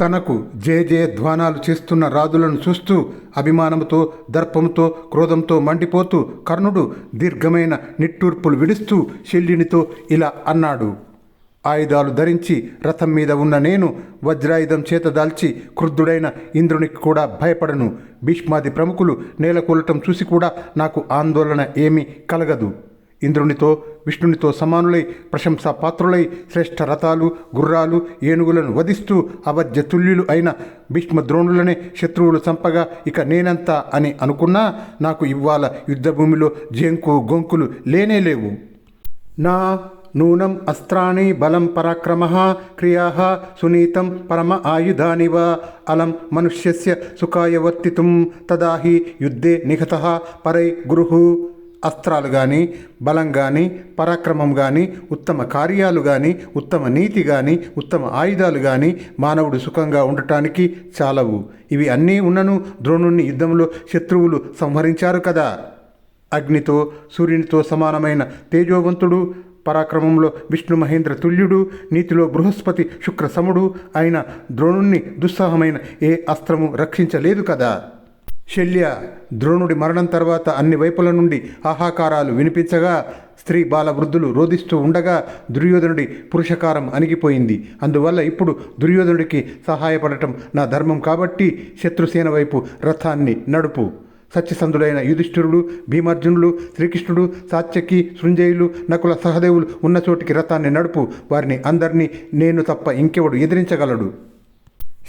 తనకు జే జే ధ్వానాలు చేస్తున్న రాజులను చూస్తూ అభిమానంతో దర్పంతో క్రోధంతో మండిపోతూ కర్ణుడు దీర్ఘమైన నిట్టూర్పులు విడుస్తూ శల్యునితో ఇలా అన్నాడు. ఆయుధాలు ధరించి రథం మీద ఉన్న నేను వజ్రాయుధం చేత దాల్చి క్రుద్ధుడైన ఇంద్రునికి కూడా భయపడను. భీష్మాది ప్రముఖులు నేలకొల్లటం చూసి కూడా నాకు ఆందోళన ఏమీ కలగదు. ఇంద్రునితో విష్ణునితో సమానులై ప్రశంసా పాత్రులై శ్రేష్ఠ రథాలు గుర్రాలు ఏనుగులను వధిస్తూ అవధ్య తుల్యులు అయిన భీష్మ ద్రోణులనే శత్రువులు చంపగా ఇక నేనంతా అని అనుకున్నా నాకు ఇవ్వాల యుద్ధభూమిలో జంకు గొంకులు లేనే లేవు. నా నూనం అస్త్రాణి బలం పరాక్రమ క్రియా సునీతం పరమ ఆయుధానివ అలం మనుష్యస్య సుఖాయ వర్తితుం తదా హి యుద్ధే నిహత పరై గురు. అస్త్రాలు కానీ బలం కానీ పరాక్రమం కానీ ఉత్తమ కార్యాలు కానీ ఉత్తమ నీతి కానీ ఉత్తమ ఆయుధాలు కానీ మానవుడు సుఖంగా ఉండటానికి చాలవు. ఇవి అన్నీ ఉన్నను ద్రోణుణ్ణి యుద్ధంలో శత్రువులు సంహరించారు కదా. అగ్నితో సూర్యునితో సమానమైన తేజోవంతుడు పరాక్రమంలో విష్ణు మహేంద్ర తుల్యుడు నీతిలో బృహస్పతి శుక్ర సముడు అయిన ద్రోణుణ్ణి దుస్సాహమైన ఏ అస్త్రము రక్షించలేదు కదా. శల్య ద్రోణుడి మరణం తర్వాత అన్ని వైపుల నుండి ఆహాకారాలు వినిపించగా స్త్రీ బాల వృద్ధులు రోధిస్తూ ఉండగా దుర్యోధనుడి పురుషకారం అణిగిపోయింది. అందువల్ల ఇప్పుడు దుర్యోధనుడికి సహాయపడటం నా ధర్మం కాబట్టి శత్రుసేన వైపు రథాన్ని నడుపు. సత్యసంధుడైన యుధిష్ఠిరుడు భీమార్జునులు శ్రీకృష్ణుడు సాత్యకి సృంజయులు నకుల సహదేవులు ఉన్న చోటికి రథాన్ని నడుపు. వారిని అందరినీ నేను తప్ప ఇంకెవడు ఎదిరించగలడు.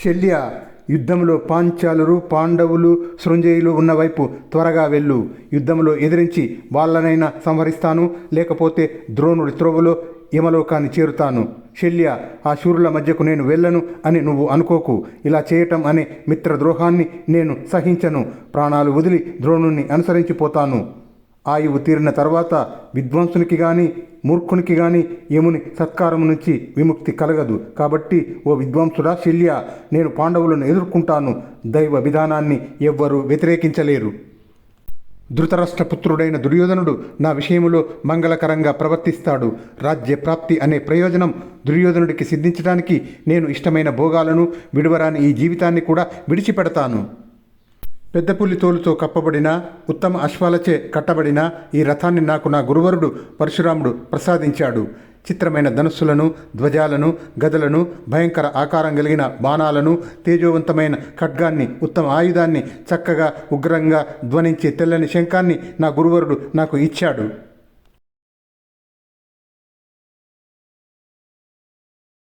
శల్య యుద్ధంలో పాంచాలురు పాండవులు సృంజయులు ఉన్నవైపు త్వరగా వెళ్ళు. యుద్ధంలో ఎదిరించి వాళ్ళనైనా సంహరిస్తాను లేకపోతే ద్రోణుడి త్రోవలో యమలోకాన్ని చేరుతాను. శల్య ఆ శూరుల మధ్యకు నేను వెళ్ళను అని నువ్వు అనుకోకు. ఇలా చేయటం అనే మిత్రద్రోహాన్ని నేను సహించను. ప్రాణాలు వదిలి ద్రోణుణ్ణి అనుసరించిపోతాను. ఆయువు తీరిన తర్వాత విద్వాంసునికి కానీ మూర్ఖునికి కానీ యముని సత్కారం నుంచి విముక్తి కలగదు. కాబట్టి ఓ విద్వాంసుడా శల్య నేను పాండవులను ఎదుర్కొంటాను. దైవ విధానాన్ని ఎవ్వరూ వ్యతిరేకించలేరు. ధృతరాష్ట్రపుత్రుడైన దుర్యోధనుడు నా విషయములో మంగళకరంగా ప్రవర్తిస్తాడు. రాజ్య ప్రాప్తి అనే ప్రయోజనం దుర్యోధనుడికి సిద్ధించడానికి నేను ఇష్టమైన భోగాలను విడువరాని ఈ జీవితాన్ని కూడా విడిచిపెడతాను. పెద్ద పులి తోలుతో కప్పబడిన ఉత్తమ అశ్వాలచే కట్టబడిన ఈ రథాన్ని నాకు నా గురువరుడు పరశురాముడు ప్రసాదించాడు. చిత్రమైన ధనుస్సులను ధ్వజాలను గదలను భయంకర ఆకారం కలిగిన బాణాలను తేజోవంతమైన ఖడ్గాన్ని ఉత్తమ ఆయుధాన్ని చక్కగా ఉగ్రంగా ధ్వనించే తెల్లని శంఖాన్ని నా గురువరుడు నాకు ఇచ్చాడు.